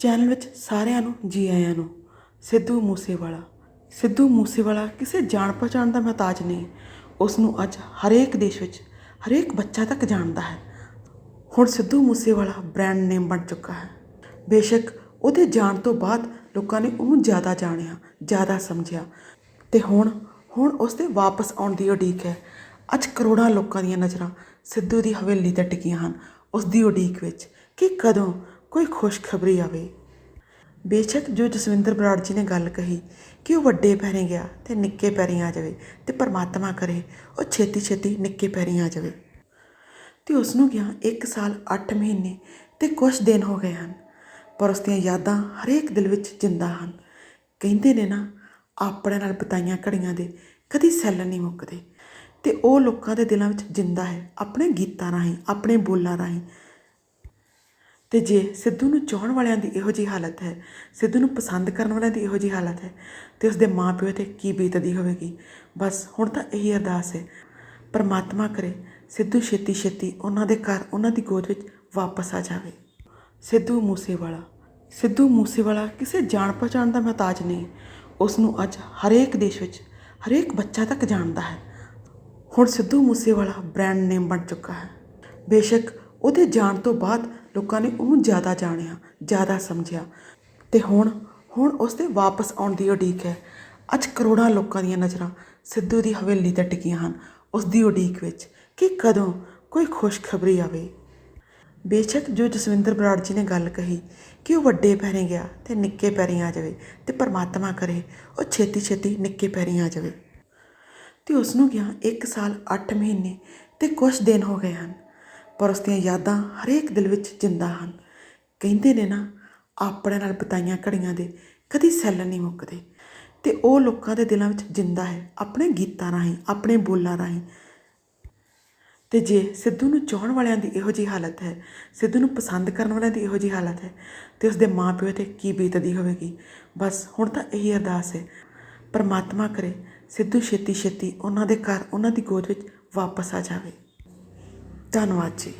Channel ਵਿੱਚ ਸਾਰਿਆਂ ਨੂੰ, ਜੀ ਆਇਆਂ ਨੂੰ, ਸਿੱਧੂ ਮੂਸੇਵਾਲਾ। ਸਿੱਧੂ ਮੂਸੇਵਾਲਾ ਕਿਸੇ ਜਾਣ ਪਛਾਣ ਦਾ ਮਹਤਾਜ ਨਹੀਂ। ਉਸ ਨੂੰ ਅੱਜ ਹਰੇਕ ਦੇਸ਼ ਵਿੱਚ, ਹਰੇਕ ਬੱਚਾ ਤੱਕ ਜਾਣਦਾ ਹੈ। ਹੁਣ ਸਿੱਧੂ ਮੂਸੇਵਾਲਾ ਬ੍ਰਾਂਡ ਨੇਮ ਬਣ ਚੁੱਕਾ ਹੈ। ਬੇਸ਼ੱਕ ਉਹਦੇ ਜਾਣ ਤੋਂ ਬਾਅਦ ਲੋਕਾਂ ਨੇ ਉਹਨੂੰ ਜ਼ਿਆਦਾ ਜਾਣਿਆ, ਜ਼ਿਆਦਾ ਸਮਝਿਆ। ਤੇ ਹੁਣ ਹੁਣ ਉਸ ਦੇ ਵਾਪਸ ਆਉਣ ਦੀ ਉਡੀਕ ਹੈ। ਅੱਜ ਕਰੋੜਾਂ ਲੋਕਾਂ ਦੀਆਂ ਨਜ਼ਰਾਂ ਸਿੱਧੂ ਦੀ ਹਵੇਲੀ ਤੇ ਟਿਕੀਆਂ ਹਨ। ਉਸ ਦੀ ਉਡੀਕ ਵਿੱਚ ਕਿ ਕਦੋਂ ਕੋਈ ਖੁਸ਼ਖਬਰੀ ਆਵੇ। ਬੇਸ਼ੱਕ ਜੋ ਜਸਵਿੰਦਰ ਬਰਾੜ ਜੀ ਨੇ ਗੱਲ ਕਹੀ ਕਿ ਉਹ ਵੱਡੇ ਪੈਰੇ ਗਿਆ ਤੇ ਨਿੱਕੇ ਪੈਰੀ ਆ ਜਾਵੇ ਤੇ ਪਰਮਾਤਮਾ ਕਰੇ, ਉਹ ਛੇਤੀ ਛੇਤੀ ਨਿੱਕੇ ਪੈਰੀ ਆ ਜਾਵੇ। ਤੇ ਉਸ ਨੂੰ ਗਿਆ 1 ਸਾਲ 8 ਮਹੀਨੇ ਤੇ ਕੁਝ ਦਿਨ ਹੋ ਗਏ ਹਨ, ਪਰ ਉਸ ਦੀਆਂ ਯਾਦਾਂ ਹਰੇਕ ਦਿਲ ਵਿੱਚ ਜਿੰਦਾ ਹਨ। ਕਹਿੰਦੇ ਨੇ ਨਾ, ਆਪਣੇ ਨਾਲ ਬਤਾਈਆਂ ਘੜੀਆਂ ਦੇ ਕਦੀ ਸੈੱਲ ਨਹੀਂ ਮੁੱਕਦੇ ਤੇ ਉਹ ਲੋਕਾਂ ਦੇ ਦਿਲਾਂ ਵਿੱਚ ਜਿੰਦਾ ਹੈ, ਆਪਣੇ ਗੀਤਾਂ ਰਾਹੀਂ, ਆਪਣੇ ਬੋਲਾਂ ਰਾਹੀਂ। ਤੇ ਜੇ ਸਿੱਧੂ ਨੂੰ ਚਾਹਣ ਵਾਲਿਆਂ ਦੀ ਇਹੋ ਜੀ ਹਾਲਤ ਹੈ, ਸਿੱਧੂ ਨੂੰ ਪਸੰਦ ਕਰਨ ਵਾਲਿਆਂ ਦੀ ਇਹੋ ਜੀ ਹਾਲਤ ਹੈ, ਤੇ ਉਸਦੇ ਮਾਪਿਓ ਤੇ ਕੀ ਬੀਤਦੀ ਹੋਵੇਗੀ? ਬਸ ਹੁਣ ਤਾਂ ਇਹੀ ਅਰਦਾਸ ਹੈ। ਪਰਮਾਤਮਾ ਕਰੇ ਸਿੱਧੂ ਛੇਤੀ ਛੇਤੀ ਉਹਨਾਂ ਦੇ ਘਰ, ਉਹਨਾਂ ਦੀ ਗੋਦ ਵਿੱਚ ਵਾਪਸ ਆ ਜਾਵੇ। ਸਿੱਧੂ ਮੂਸੇਵਾਲਾ। ਸਿੱਧੂ ਮੂਸੇਵਾਲਾ ਕਿਸੇ ਜਾਣ ਪਛਾਣ ਦਾ ਮਹਤਾਜ ਨਹੀਂ। ਉਸ ਨੂੰ ਅੱਜ ਹਰੇਕ ਦੇਸ਼ ਵਿੱਚ, ਹਰੇਕ ਬੱਚਾ ਤੱਕ ਜਾਣਦਾ ਹੈ। ਹੁਣ ਸਿੱਧੂ ਮੂਸੇਵਾਲਾ ਬ੍ਰਾਂਡ ਨੇਮ ਬਣ ਚੁੱਕਾ ਹੈ। ਬੇਸ਼ੱਕ ਉਹਦੇ ਜਾਣ ਤੋਂ ਬਾਅਦ ਲੋਕਾਂ ਨੇ ਉਹਨੂੰ ਜ਼ਿਆਦਾ ਜਾਣਿਆ, ਜ਼ਿਆਦਾ ਸਮਝਿਆ। ਤੇ ਹੁਣ ਹੁਣ ਉਸ ਦੇ ਵਾਪਸ ਆਉਣ ਦੀ ਉਡੀਕ ਹੈ। ਅੱਜ ਕਰੋੜਾਂ ਲੋਕਾਂ ਦੀਆਂ ਨਜ਼ਰਾਂ ਸਿੱਧੂ ਦੀ ਹਵੇਲੀ ਤੇ ਟਿਕੀਆਂ ਹਨ ਉਸ ਦੀ ਉਡੀਕ ਵਿੱਚ ਕਿ ਕਦੋਂ ਕੋਈ ਖੁਸ਼ਖਬਰੀ ਆਵੇ। ਬੇਸ਼ੱਕ ਜੋ ਜਸਵਿੰਦਰ ਬਰਾੜ ਜੀ ਨੇ ਗੱਲ ਕਹੀ ਕਿ ਉਹ ਵੱਡੇ ਪੈਰੇ ਗਿਆ ਤੇ ਨਿੱਕੇ ਪੈਰੀਂ ਆ ਜਾਵੇ ਤੇ ਪਰਮਾਤਮਾ ਕਰੇ, ਉਹ ਛੇਤੀ ਛੇਤੀ ਨਿੱਕੇ ਪੈਰੀਂ ਆ ਜਾਵੇ। ਤੇ ਉਸ ਨੂੰ ਗਿਆ 1 ਸਾਲ 8 ਮਹੀਨੇ ਤੇ ਕੁਝ ਦਿਨ ਹੋ ਗਏ ਹਨ। ਪਰ ਉਸ ਦੀਆਂ ਯਾਦਾਂ ਹਰੇਕ ਦਿਲ ਵਿੱਚ ਜਿੰਦਾ ਹਨ। ਕਹਿੰਦੇ ਨੇ ਨਾ, ਆਪਣੇ ਨਾਲ ਬਤਾਈਆਂ ਘੜੀਆਂ ਦੇ ਕਦੀ ਸੈੱਲ ਨਹੀਂ ਮੁੱਕਦੇ। ਤੇ ਉਹ ਲੋਕਾਂ ਦੇ ਦਿਲਾਂ ਵਿੱਚ ਜਿੰਦਾ ਹੈ, ਆਪਣੇ ਗੀਤਾਂ ਰਾਹੀਂ, ਆਪਣੇ ਬੋਲਾਂ ਰਾਹੀਂ। ਤੇ ਜੇ ਸਿੱਧੂ ਨੂੰ ਚਾਹਣ ਵਾਲਿਆਂ ਦੀ ਇਹੋ ਜੀ ਹਾਲਤ ਹੈ, ਸਿੱਧੂ ਨੂੰ ਪਸੰਦ ਕਰਨ ਵਾਲਿਆਂ ਦੀ ਇਹੋ ਜੀ ਹਾਲਤ ਹੈ, ਤੇ ਉਸਦੇ ਮਾਪਿਓ ਤੇ ਕੀ ਬੀਤਦੀ ਹੋਵੇਗੀ? ਬਸ ਹੁਣ ਤਾਂ ਇਹੀ ਅਰਦਾਸ ਹੈ। ਪਰਮਾਤਮਾ ਕਰੇ ਸਿੱਧੂ ਛੇਤੀ ਛੇਤੀ ਉਹਨਾਂ ਦੇ ਘਰ, ਉਹਨਾਂ ਦੀ ਗੋਦ ਵਿੱਚ ਵਾਪਸ ਆ ਜਾਵੇ। ਧੰਨਵਾਦ ਜੀ।